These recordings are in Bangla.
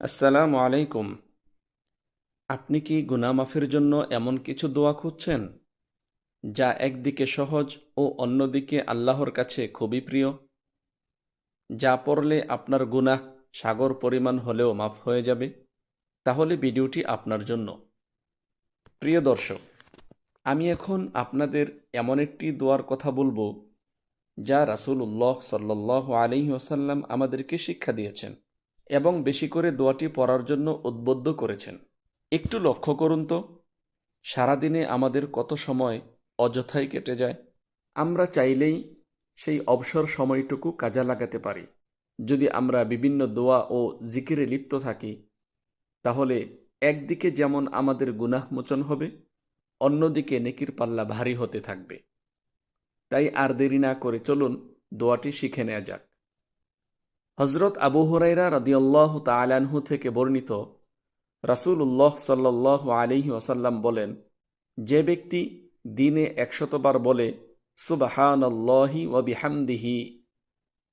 আসসালামু আলাইকুম। আপনি কি গুনাহ মাফের জন্য এমন কিছু দোয়া খুঁজছেন, যা একদিকে সহজ ও অন্যদিকে আল্লাহর কাছে খুবই প্রিয়? যা পড়লে আপনার গুনাহ সাগর পরিমাণ হলেও মাফ হয়ে যাবে? তাহলে ভিডিওটি আপনার জন্য। প্রিয় দর্শক, আমি এখন আপনাদের এমন একটি দোয়ার কথা বলব, যা রাসূলুল্লাহ সাল্লাহ আলাইহি ওয়াসাল্লাম আমাদেরকে শিক্ষা দিয়েছেন। এবং বেশি করে দোয়াটি পড়ার জন্য উদ্বুদ্ধ করেছেন। একটু লক্ষ্য করুন তো, সারাদিনে আমাদের কত সময় অযথাই কেটে যায়। আমরা চাইলেই সেই অবসর সময়টুকু কাজে লাগাতে পারি। যদি আমরা বিভিন্ন দোয়া ও জিকিরে লিপ্ত থাকি, তাহলে একদিকে যেমন আমাদের গুনাহ মোচন হবে, অন্যদিকে নেকির পাল্লা ভারী হতে থাকবে। তাই আর দেরি না করে চলুন দোয়াটি শিখে নেওয়া যাক। হজরত আবু হুরাইরা রদিয়াল্লাহ তালানহু থেকে বর্ণিত রাসূলুল্লাহ সাল্লাহ আলিহি ওসাল্লাম বলেন, যে ব্যক্তি দিনে একশতবার বলে, সুবাহানল্লাহি ওয়াবিহামদিহি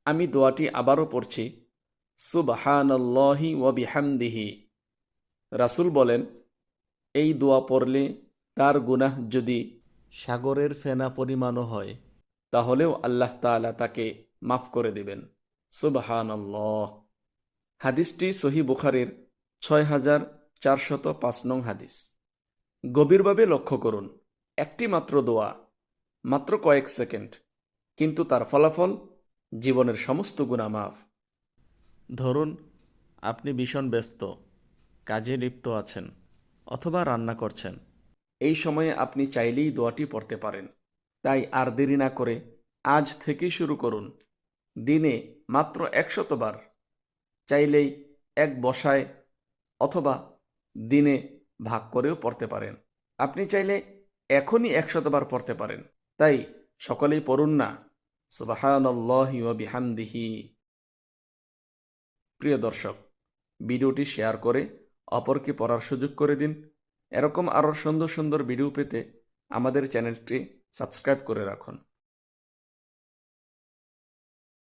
আমি দোয়াটি আবারও পড়ছি, সুবাহানল্লাহি ওয়াবিহামদিহি রাসূল বলেন, এই দোয়া পড়লে তার গুনাহ যদি সাগরের ফেনা পরিমাণও হয়, তাহলেও আল্লাহ তাআলা তাকে মাফ করে দেবেন। সুবাহান হাদিসটি সহি বুখারের ছয় হাজার চারশত পাঁচ নং হাদিস। গভীরভাবে লক্ষ্য করুন, একটি মাত্র দোয়া, মাত্র কয়েক সেকেন্ড, কিন্তু তার ফলাফল জীবনের সমস্ত গুণা মাফ। ধরুন, আপনি ভীষণ ব্যস্ত, কাজে লিপ্ত আছেন, অথবা রান্না করছেন। এই সময়ে আপনি চাইলেই দোয়াটি পড়তে পারেন। তাই আর দেরি না করে আজ থেকেই শুরু করুন। দিনে মাত্র একশতবার চাইলেই এক বসায় অথবা দিনে ভাগ করেও পড়তে পারেন। আপনি চাইলে এখনই একশতবার পড়তে পারেন। তাই সকলেই পড়ুন না। বিহামদিহি। প্রিয় দর্শক, ভিডিওটি শেয়ার করে অপরকে পড়ার সুযোগ করে দিন। এরকম আরও সুন্দর সুন্দর ভিডিও পেতে আমাদের চ্যানেলটি সাবস্ক্রাইব করে রাখুন।